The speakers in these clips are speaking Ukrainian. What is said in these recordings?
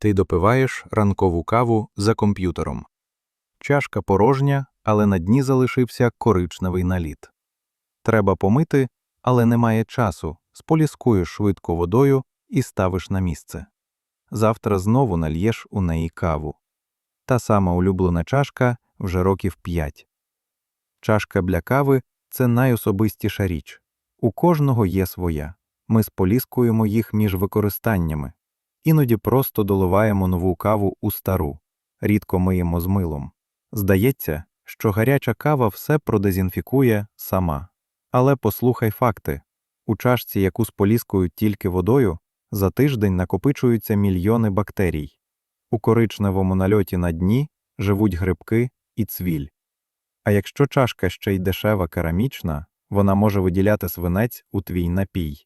Ти допиваєш ранкову каву за комп'ютером. Чашка порожня, але на дні залишився коричневий наліт. Треба помити, але немає часу. Споліскуєш швидко водою і ставиш на місце. Завтра знову нальєш у неї каву. Та сама улюблена чашка вже років п'ять. Чашка для кави це найособистіша річ. У кожного є своя. Ми споліскуємо їх між використаннями. Іноді просто доливаємо нову каву у стару, рідко миємо з милом. Здається, що гаряча кава все продезінфікує сама. Але послухай факти у чашці, яку споліскують тільки водою, за тиждень накопичуються мільйони бактерій. У коричневому нальоті на дні живуть грибки і цвіль. А якщо чашка ще й дешева керамічна, вона може виділяти свинець у твій напій.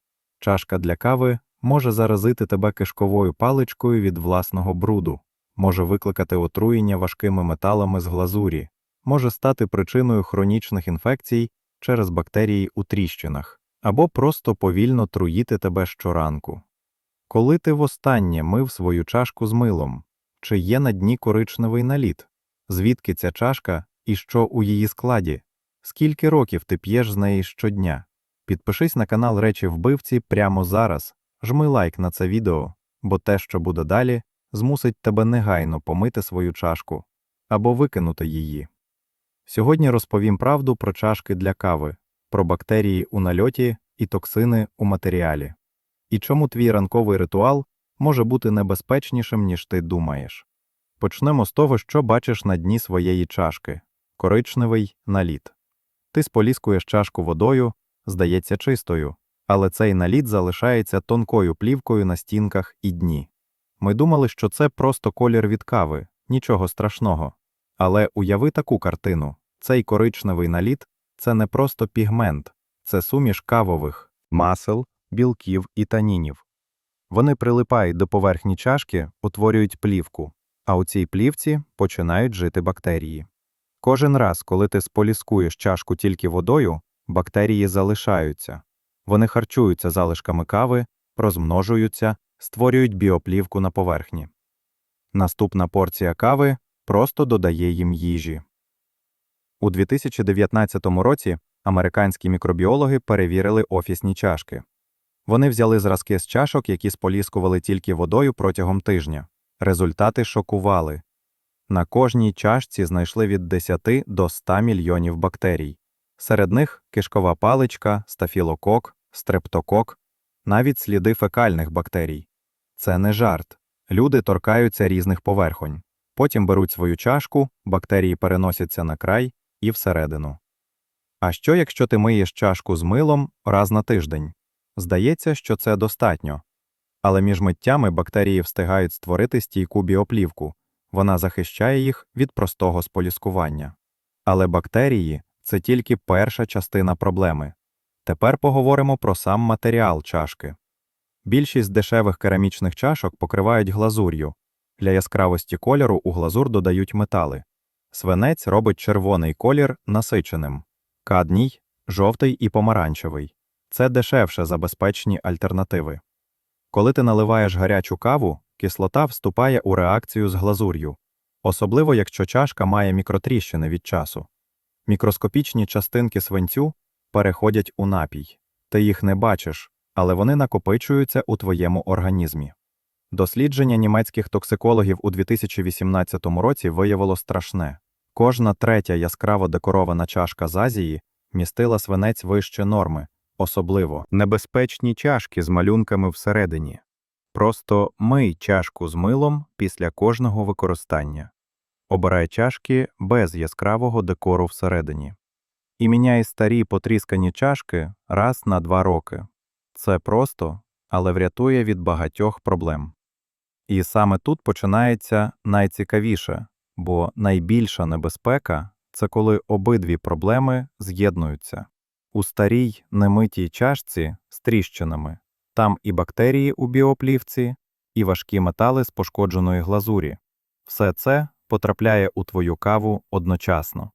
Чашка для кави може заразити тебе кишковою паличкою від власного бруду, може викликати отруєння важкими металами з глазурі, може стати причиною хронічних інфекцій через бактерії у тріщинах, або просто повільно труїти тебе щоранку. Коли ти востаннє мив свою чашку з милом, чи є на дні коричневий наліт? Звідки ця чашка і що у її складі? Скільки років ти п'єш з неї щодня? Підпишись на канал Речі Вбивці прямо зараз, жми лайк на це відео, бо те, що буде далі, змусить тебе негайно помити свою чашку або викинути її. Сьогодні розповім правду про чашки для кави, про бактерії у нальоті і токсини у матеріалі. І чому твій ранковий ритуал може бути небезпечнішим, ніж ти думаєш. Почнемо з того, що бачиш на дні своєї чашки коричневий наліт. Ти споліскуєш чашку водою, здається чистою, але цей наліт залишається тонкою плівкою на стінках і дні. Ми думали, що це просто колір від кави, нічого страшного. Але уяви таку картину цей коричневий наліт це не просто пігмент, це суміш кавових, масел, білків і танінів. Вони прилипають до поверхні чашки, утворюють плівку, а у цій плівці починають жити бактерії. Кожен раз, коли ти споліскуєш чашку тільки водою, бактерії залишаються. Вони харчуються залишками кави, розмножуються, створюють біоплівку на поверхні. Наступна порція кави просто додає їм їжі. У 2019 році американські мікробіологи перевірили офісні чашки. Вони взяли зразки з чашок, які споліскували тільки водою протягом тижня. Результати шокували. На кожній чашці знайшли від 10 до 100 мільйонів бактерій. Серед них кишкова паличка, стафілокок, стрептокок, навіть сліди фекальних бактерій. Це не жарт. Люди торкаються різних поверхонь. Потім беруть свою чашку, бактерії переносяться на край і всередину. А що, якщо ти миєш чашку з милом раз на тиждень? Здається, що це достатньо. Але між миттями бактерії встигають створити стійку біоплівку, вона захищає їх від простого споліскування. Але бактерії це тільки перша частина проблеми. Тепер поговоримо про сам матеріал чашки. Більшість дешевих керамічних чашок покривають глазур'ю. Для яскравості кольору у глазур додають метали. Свинець робить червоний колір насиченим, кадній жовтий і помаранчевий. Це дешевше за безпечні альтернативи. Коли ти наливаєш гарячу каву, кислота вступає у реакцію з глазур'ю, особливо якщо чашка має мікротріщини від часу. Мікроскопічні частинки свинцю переходять у напій. Ти їх не бачиш, але вони накопичуються у твоєму організмі. Дослідження німецьких токсикологів у 2018 році виявило страшне. Кожна третя яскраво декорована чашка з Азії містила свинець вище норми, особливо небезпечні чашки з малюнками всередині. Просто мий чашку з милом після кожного використання. Обирай чашки без яскравого декору всередині. І міняй старі потріскані чашки раз на два роки. Це просто, але врятує від багатьох проблем. І саме тут починається найцікавіше, бо найбільша небезпека це коли обидві проблеми з'єднуються. У старій немитій чашці з тріщинами там і бактерії у біоплівці, і важкі метали з пошкодженої глазурі. Все це потрапляє у твою каву одночасно.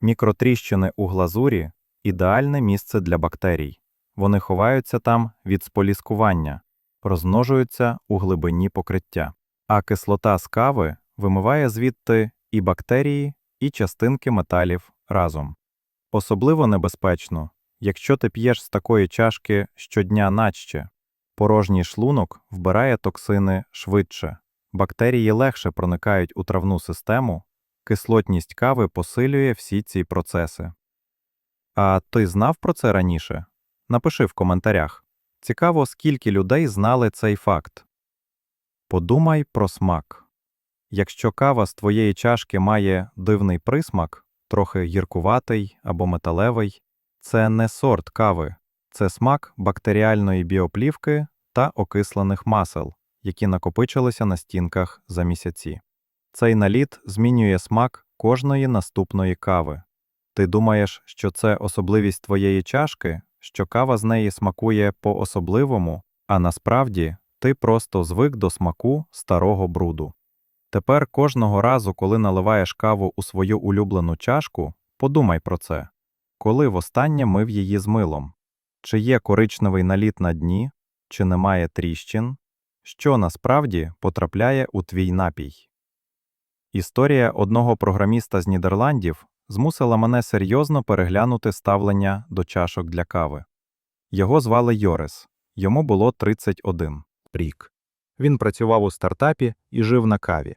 Мікротріщини у глазурі ідеальне місце для бактерій. Вони ховаються там від споліскування, розмножуються у глибині покриття. А кислота з кави вимиває звідти і бактерії, і частинки металів разом. Особливо небезпечно, якщо ти п'єш з такої чашки щодня наче. Порожній шлунок вбирає токсини швидше, бактерії легше проникають у травну систему, кислотність кави посилює всі ці процеси. А ти знав про це раніше? Напиши в коментарях. Цікаво, скільки людей знали цей факт. Подумай про смак. Якщо кава з твоєї чашки має дивний присмак, трохи гіркуватий або металевий, це не сорт кави, це смак бактеріальної біоплівки та окислених масел, які накопичилися на стінках за місяці. Цей наліт змінює смак кожної наступної кави. Ти думаєш, що це особливість твоєї чашки, що кава з неї смакує по-особливому, а насправді ти просто звик до смаку старого бруду. Тепер кожного разу, коли наливаєш каву у свою улюблену чашку, подумай про це. Коли востаннє мив її з милом? Чи є коричневий наліт на дні, чи немає тріщин? Що насправді потрапляє у твій напій? Історія одного програміста з Нідерландів змусила мене серйозно переглянути ставлення до чашок для кави. Його звали Йорис, йому було 31 рік. Він працював у стартапі і жив на каві.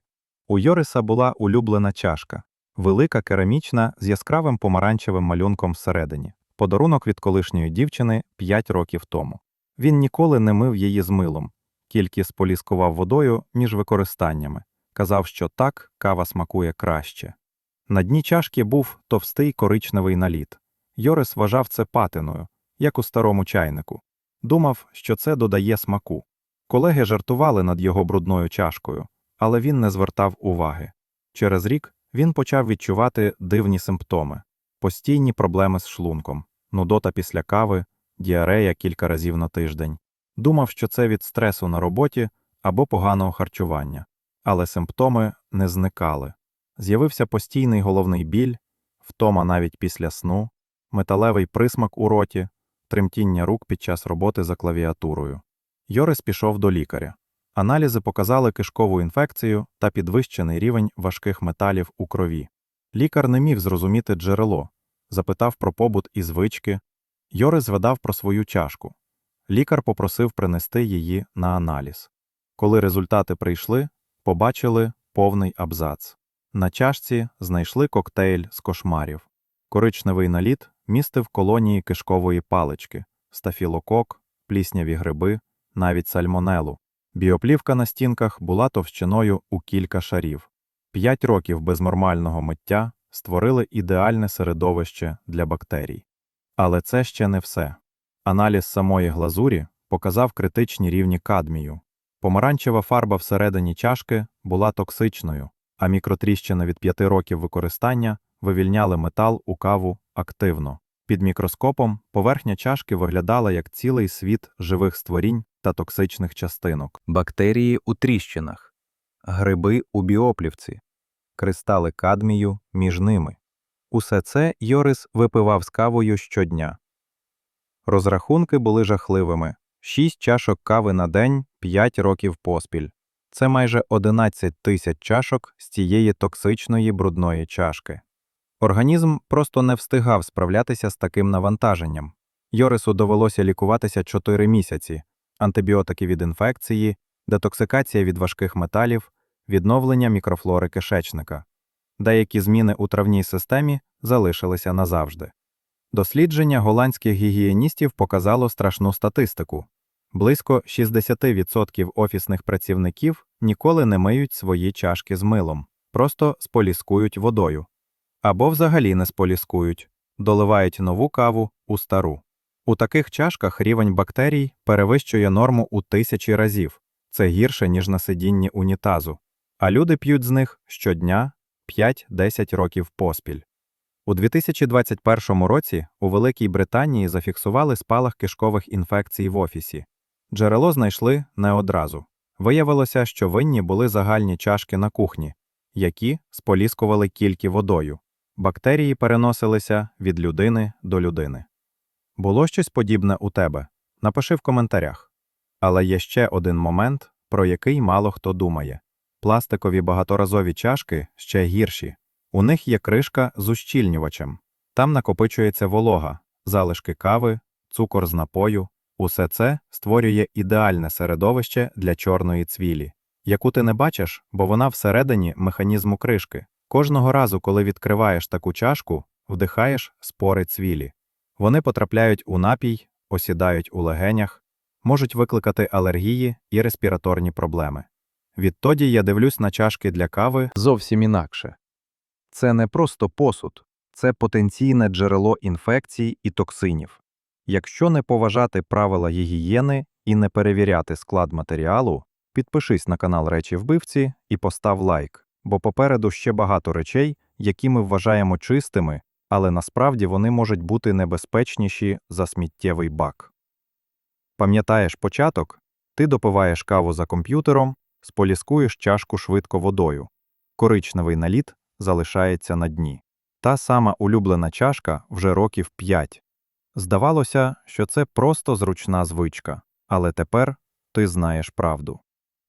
У Йориса була улюблена чашка, велика керамічна з яскравим помаранчевим малюнком всередині, подарунок від колишньої дівчини 5 років тому. Він ніколи не мив її з милом, тільки споліскував водою між використаннями, казав, що так кава смакує краще. На дні чашки був товстий коричневий наліт. Йорис вважав це патиною, як у старому чайнику. Думав, що це додає смаку. Колеги жартували над його брудною чашкою, але він не звертав уваги. Через рік він почав відчувати дивні симптоми: постійні проблеми з шлунком, нудота після кави, діарея кілька разів на тиждень. Думав, що це від стресу на роботі або поганого харчування, але симптоми не зникали. З'явився постійний головний біль, втома навіть після сну, металевий присмак у роті, тремтіння рук під час роботи за клавіатурою. Йорис пішов до лікаря. Аналізи показали кишкову інфекцію та підвищений рівень важких металів у крові. Лікар не міг зрозуміти джерело, запитав про побут і звички. Йорис згадав про свою чашку. Лікар попросив принести її на аналіз. Коли результати прийшли, побачили повний абзац. На чашці знайшли коктейль з кошмарів. Коричневий наліт містив колонії кишкової палички, стафілокок, плісняві гриби, навіть сальмонелу. Біоплівка на стінках була товщиною у кілька шарів. П'ять років без нормального миття створили ідеальне середовище для бактерій. Але це ще не все. Аналіз самої глазурі показав критичні рівні кадмію. Помаранчева фарба всередині чашки була токсичною, а мікротріщини від п'яти років використання вивільняли метал у каву активно. Під мікроскопом поверхня чашки виглядала як цілий світ живих створінь та токсичних частинок. Бактерії у тріщинах, гриби у біоплівці, кристали кадмію між ними. Усе це Йорис випивав з кавою щодня. Розрахунки були жахливими: 6 чашок кави на день 5 років поспіль. Це майже 11 тисяч чашок з цієї токсичної брудної чашки. Організм просто не встигав справлятися з таким навантаженням. Йорису довелося лікуватися 4 місяці, антибіотики від інфекції, детоксикація від важких металів, відновлення мікрофлори кишечника. Деякі зміни у травній системі залишилися назавжди. Дослідження голландських гігієністів показало страшну статистику. Близько 60% офісних працівників ніколи не миють свої чашки з милом, просто споліскують водою. Або взагалі не споліскують, доливають нову каву у стару. У таких чашках рівень бактерій перевищує норму у тисячі разів, це гірше, ніж на сидінні унітазу, а люди п'ють з них щодня 5-10 років поспіль. У 2021 році у Великій Британії зафіксували спалах кишкових інфекцій в офісі. Джерело знайшли не одразу. Виявилося, що винні були загальні чашки на кухні, які споліскували кільки водою. Бактерії переносилися від людини до людини. Було щось подібне у тебе? Напиши в коментарях. Але є ще один момент, про який мало хто думає. Пластикові багаторазові чашки ще гірші. У них є кришка з ущільнювачем. Там накопичується волога, залишки кави, цукор з напою. Усе це створює ідеальне середовище для чорної цвілі, яку ти не бачиш, бо вона всередині механізму кришки. Кожного разу, коли відкриваєш таку чашку, вдихаєш спори цвілі. Вони потрапляють у напій, осідають у легенях, можуть викликати алергії і респіраторні проблеми. Відтоді я дивлюсь на чашки для кави зовсім інакше. Це не просто посуд, це потенційне джерело інфекцій і токсинів. Якщо не поважати правила гігієни і не перевіряти склад матеріалу, підпишись на канал Речі Вбивці і постав лайк, бо попереду ще багато речей, які ми вважаємо чистими, але насправді вони можуть бути небезпечніші за сміттєвий бак. Пам'ятаєш початок? Ти допиваєш каву за комп'ютером, споліскуєш чашку швидко водою. Коричневий наліт залишається на дні. Та сама улюблена чашка вже років 5. Здавалося, що це просто зручна звичка, але тепер ти знаєш правду.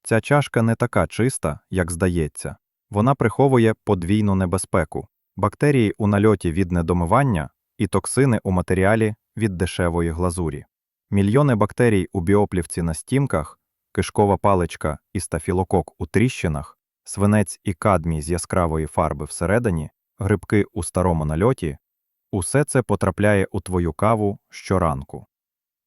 Ця чашка не така чиста, як здається. Вона приховує подвійну небезпеку бактерії у нальоті від недомивання і токсини у матеріалі від дешевої глазурі. Мільйони бактерій у біоплівці на стімках, кишкова паличка і стафілокок у тріщинах, свинець і кадмій з яскравої фарби всередині, грибки у старому нальоті усе це потрапляє у твою каву щоранку.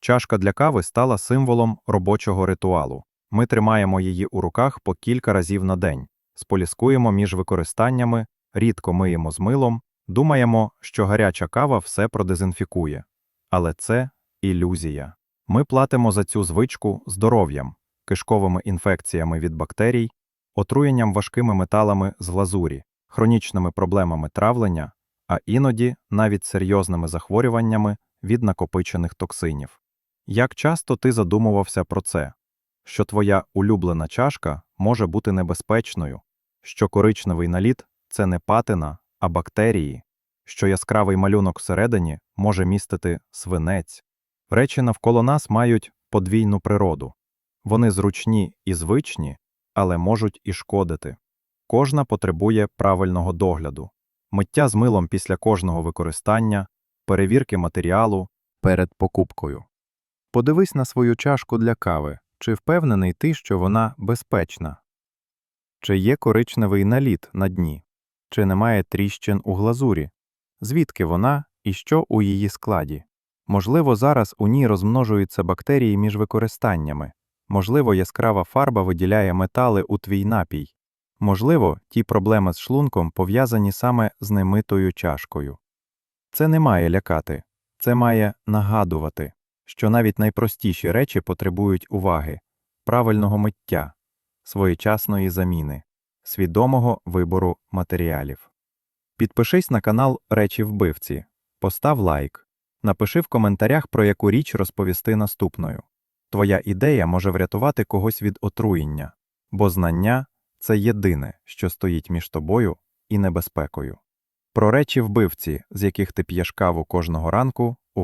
Чашка для кави стала символом робочого ритуалу. Ми тримаємо її у руках по кілька разів на день, споліскуємо між використаннями, рідко миємо з милом, думаємо, що гаряча кава все продезінфікує. Але це ілюзія. Ми платимо за цю звичку здоров'ям, кишковими інфекціями від бактерій, отруєнням важкими металами з глазурі, хронічними проблемами травлення, а іноді навіть серйозними захворюваннями від накопичених токсинів. Як часто ти задумувався про це? Що твоя улюблена чашка може бути небезпечною, що коричневий наліт це не патина, а бактерії, що яскравий малюнок всередині може містити свинець. Речі навколо нас мають подвійну природу. Вони зручні і звичні, але можуть і шкодити. Кожна потребує правильного догляду, миття з милом після кожного використання, перевірки матеріалу перед покупкою. Подивись на свою чашку для кави, чи впевнений ти, що вона безпечна? Чи є коричневий наліт на дні? Чи немає тріщин у глазурі? Звідки вона і що у її складі? Можливо, зараз у ній розмножуються бактерії між використаннями. Можливо, яскрава фарба виділяє метали у твій напій. Можливо, ті проблеми з шлунком пов'язані саме з немитою чашкою. Це не має лякати, це має нагадувати, що навіть найпростіші речі потребують уваги, правильного миття, своєчасної заміни, свідомого вибору матеріалів. Підпишись на канал Речі Вбивці, постав лайк, напиши в коментарях, про яку річ розповісти наступною. Твоя ідея може врятувати когось від отруєння, бо знання це єдине, що стоїть між тобою і небезпекою. Про речі вбивці, з яких ти п'єш каву кожного ранку,